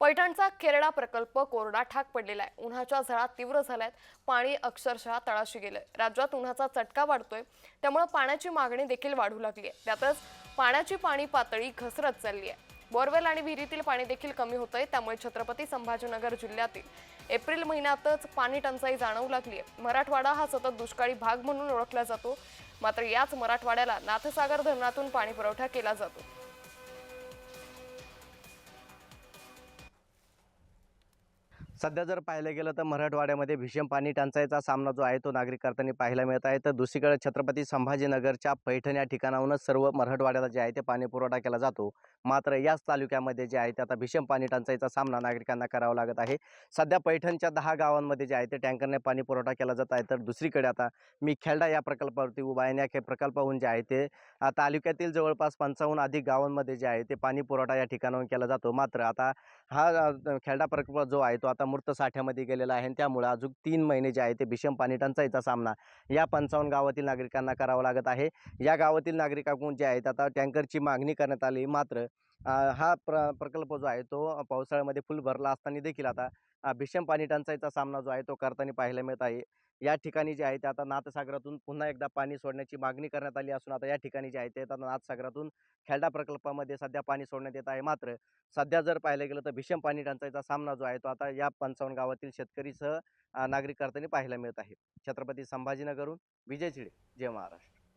पैठणचा केरडा प्रकल्प कोरडा ठाक पडलेला आहे. उन्हाच्या झळा तीव्र झाल्यात. पाणी अक्षरशः तळाशी गेलंय. राज्यात उन्हाचा चटका वाढतोय. त्यामुळे पाण्याची मागणी देखील वाढू लागली आहे त्यातच पाण्याची पाणी पातळी घसरत चालली आहे बोरवेल आणि विहिरीतील पाणी देखील कमी होतंय. त्यामुळे छत्रपती संभाजीनगर जिल्ह्यातील एप्रिल महिन्यातच पाणी टंचाई जाणवू लागली आहे मराठवाडा हा सतत दुष्काळी भाग म्हणून ओळखला जातो. मात्र याच मराठवाड्याला नाथसागर धरणातून पाणी पुरवठा केला जातो. सध्या जर पाहायला गेलं तर मराठवाड्यामध्ये भीषण पाणी टंचाईचा सामना जो आहे तो नागरिक करताना पाहायला मिळत आहे. तर दुसरीकडे छत्रपती संभाजीनगरच्या पैठण या ठिकाणाहूनच सर्व मराठवाड्याला जे आहे ते पाणी पुरवठा केला जातो. मात्र याच तालुक्यामध्ये जे आहे ते आता भीषण पाणी टंचाईचा सामना नागरिकांना करावा लागत आहे. सध्या पैठणच्या दहा गावांमध्ये जे आहे ते टँकरने पाणी पुरवठा केला जात आहे. तर दुसरीकडे आता मी खेळडा या प्रकल्पावरती उभा आहे या प्रकल्पाहून जे आहे ते तालुक्यातील जवळपास पंचावन्न अधिक गावांमध्ये जे आहे ते पाणी पुरवठा या ठिकाणाहून केला जातो. मात्र आता हा खेळडा प्रकल्प जो आहे तो आता मूर्त साठ्यामध्ये गेलेला आहे आणि त्यामुळे अजून तीन महिने जे आहे ते भीषण पाणी टंचाईचा सामना या पंचावन्न गावातील नागरिकांना करावा लागत आहे. या गावातील नागरिकांकडून जे आहेत आता टँकरची मागणी करण्यात आली मात्र हा प्र प्रकल्प जो आहे तो पावसाळ्यामध्ये फुल भरला असताना देखील आता भीषण पाणी टंचाईचा सामना जो आहे तो करताना पाहायला मिळत आहे. या ठिकाणी जे आहे ते आता नाथसागरातून पुन्हा एकदा पाणी सोडण्याची मागणी करण्यात आली असून आता या ठिकाणी जे आहे ते आता नाथसागरातून खेळडा प्रकल्पामध्ये सध्या पाणी सोडण्यात येत आहे. मात्र सध्या जर पाहायला गेलं तर भीषण पाणी टंचाईचा सामना जो आहे तो आता या पंचावन्न गावातील शेतकरीसह नागरिक करताना पाहायला मिळत आहे. छत्रपती संभाजीनगरहून विजय चिडे जय महाराष्ट्र.